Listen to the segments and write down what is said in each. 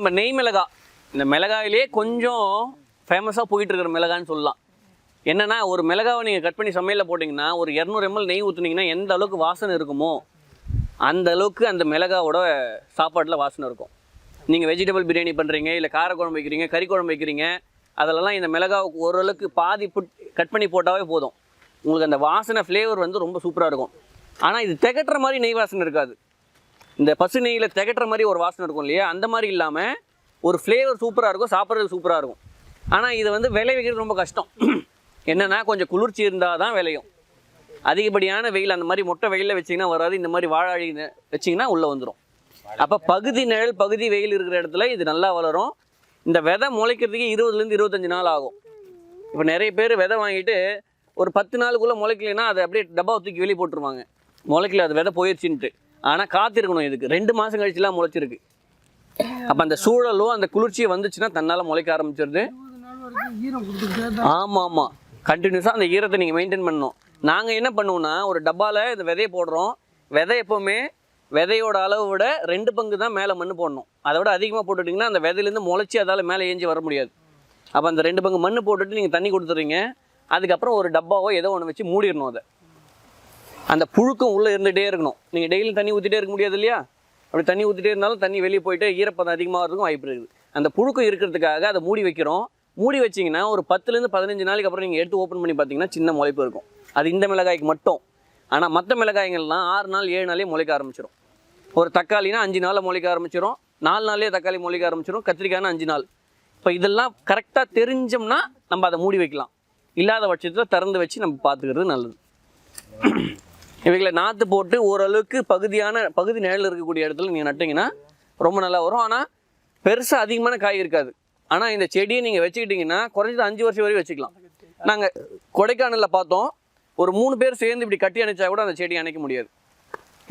நம்ம நெய் மிளகா. இந்த மிளகாயிலே கொஞ்சம் ஃபேமஸாக போயிட்டு இருக்கிற மிளகான்னு சொல்லலாம். என்னன்னா ஒரு மிளகாவை நீங்கள் கட் பண்ணி சமையலில் போட்டிங்கன்னா ஒரு இரநூறு எம்எல் நெய் ஊற்றுனீங்கன்னா எந்த அளவுக்கு வாசனை இருக்குமோ அந்த அளவுக்கு அந்த மிளகாவோட சாப்பாட்டில் வாசனை இருக்கும். நீங்கள் வெஜிடபிள் பிரியாணி பண்ணுறீங்க இல்லை காரக்குழம்பு வைக்கிறீங்க கறி குழம்பு வைக்கிறீங்க அதிலலாம் இந்த மிளகாவுக்கு ஓரளவுக்கு பாதி புட் கட் பண்ணி போட்டாவே போதும். உங்களுக்கு அந்த வாசனை ஃப்ளேவர் வந்து ரொம்ப சூப்பராக இருக்கும். ஆனால் இது திகட்டுற மாதிரி நெய் வாசனை இருக்காது. இந்த பசு நெய்யில் திகட்டுற மாதிரி ஒரு வாசனை இருக்கும் இல்லையா? அந்த மாதிரி இல்லாமல் ஒரு ஃப்ளேவர் சூப்பராக இருக்கும் சாப்பிட்றது சூப்பராக இருக்கும். ஆனால் இது வந்து விளை வைக்கிறது ரொம்ப கஷ்டம். என்னென்னா கொஞ்சம் குளிர்ச்சி இருந்தால் தான் விளையும். அதிகப்படியான வெயில் அந்த மாதிரி மொட்டை வெயிலில் வச்சிங்கன்னா வராது. இந்த மாதிரி வாழாழி வச்சிங்கன்னா உள்ளே வந்துடும் அப்போ பகுதி நிழல் பகுதி வெயில் இருக்கிற இடத்துல இது நல்லா வளரும். இந்த விதை முளைக்கிறதுக்கு இருபதுலேருந்து இருபத்தஞ்சி நாள் ஆகும். இப்போ நிறைய பேர் விதை வாங்கிட்டு ஒரு பத்து நாளுக்குள்ளே முளைக்கலைன்னா அதை அப்படியே டப்பாவை தூக்கி வெளியே போட்டுருவாங்க. முளைக்கல அது விதை போயிடுச்சின்ட்டு ஆனால் காத்திருக்கணும் இதுக்கு. ரெண்டு மாதம் கழிச்சுலாம் முளைச்சிருக்கு. அப்போ அந்த சூழலும் அந்த குளிர்ச்சியை வந்துச்சுன்னா தன்னால் முளைக்க ஆரம்பிச்சிருது. ஈரம் ஆமாம். ஆமாம் கண்டினியூஸாக அந்த ஈரத்தை நீங்கள் மெயின்டைன் பண்ணணும். நாங்கள் என்ன பண்ணுவோம்னா ஒரு டப்பாவில் இந்த விதையை போடுறோம். விதை எப்போவுமே விதையோட அளவு விட ரெண்டு பங்கு தான் மேலே மண் போடணும். அதை விட அதிகமாக போட்டுட்டிங்கன்னா அந்த விதையிலேருந்து முளைச்சி அதால் மேலே ஏஞ்சி வர முடியாது. அப்போ அந்த ரெண்டு பங்கு மண் போட்டுட்டு நீங்கள் தண்ணி கொடுத்துறீங்க அதுக்கப்புறம் ஒரு டப்பாவோ ஏதோ ஒன்று வச்சு மூடிடணும் அதை. அந்த புழுக்கம் உள்ளே இருந்துகிட்டே இருக்கணும். நீங்கள் டெய்லி தண்ணி ஊற்றிட்டே இருக்க முடியாது இல்லையா? அப்படி தண்ணி ஊற்றிட்டே இருந்தாலும் தண்ணி வெளியே போயிட்டு ஈரப்பதம் அதிகமாக இருக்கும் வாய்ப்பு இருக்குது. அந்த புழுக்கம் இருக்கிறதுக்காக அதை மூடி வைக்கிறோம். மூடி வச்சிங்கன்னா ஒரு பத்துலேருந்து பதினஞ்சு நாளைக்கு அப்புறம் நீங்கள் எடுத்து ஓப்பன் பண்ணி பார்த்தீங்கன்னா சின்ன முளைப்பு இருக்கும். அது இந்த மிளகாய்க்கு மட்டும். ஆனால் மற்ற மிளகாய்கள்லாம் ஆறு நாள் ஏழு நாளே முளைக்க ஆரம்பிச்சிடும் ஒரு தக்காளினா அஞ்சு நாளில் முளைக்க ஆரம்பிச்சிடும் நாலு நாள்லேயே தக்காளி முளைக்க ஆரம்பிச்சிடும் கத்திரிக்காய்னா அஞ்சு நாள். இப்போ இதெல்லாம் கரெக்டாக தெரிஞ்சோம்னா நம்ம அதை மூடி வைக்கலாம். இல்லாத பட்சத்தில் திறந்து வச்சு நம்ம பார்த்துக்கிறது நல்லது. இவைகளை நாற்று போட்டு ஓரளவுக்கு பகுதியான பகுதி நிழல் இருக்கக்கூடிய இடத்துல நீங்கள் நட்டிங்கன்னா ரொம்ப நல்லா வரும். ஆனால் பெருசாக அதிகமான காய் இருக்காது. ஆனால் இந்த செடியை நீங்கள் வச்சுக்கிட்டிங்கன்னா குறைஞ்சது அஞ்சு வருஷம் வரையும் வச்சுக்கலாம். நாங்கள் கொடைக்கானலில் பார்த்தோம். ஒரு மூணு பேர் சேர்ந்து இப்படி கட்டி அணைச்சா கூட அந்த செடியை அணைக்க முடியாது.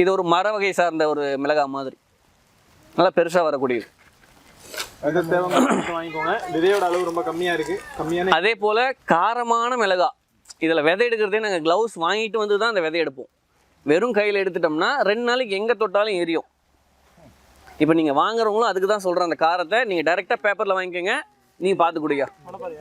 இது ஒரு மர வகை சார்ந்த ஒரு மிளகாய் மாதிரி. நல்லா பெருசாக வரக்கூடியது. அது தேவையான வாங்கிக்கோங்க. விதையோட அளவு ரொம்ப கம்மியா இருக்கு. கம்மியான அதே போல் காரமான மிளகா இதில் விதை எடுக்கிறதே நாங்கள் க்ளவுஸ் வாங்கிட்டு வந்து தான் அந்த விதை எடுப்போம். வெறும் கையில் எடுத்துட்டோம்னா ரெண்டு நாளைக்கு எங்கே தொட்டாலும் எரியும். இப்போ நீங்கள் வாங்குறவங்களும் அதுக்கு தான் சொல்கிறேன் அந்த காரத்தை நீங்கள் டைரெக்டாக பேப்பரில் வாங்கிக்கோங்க. நீங்கள் பார்த்து குடிங்க.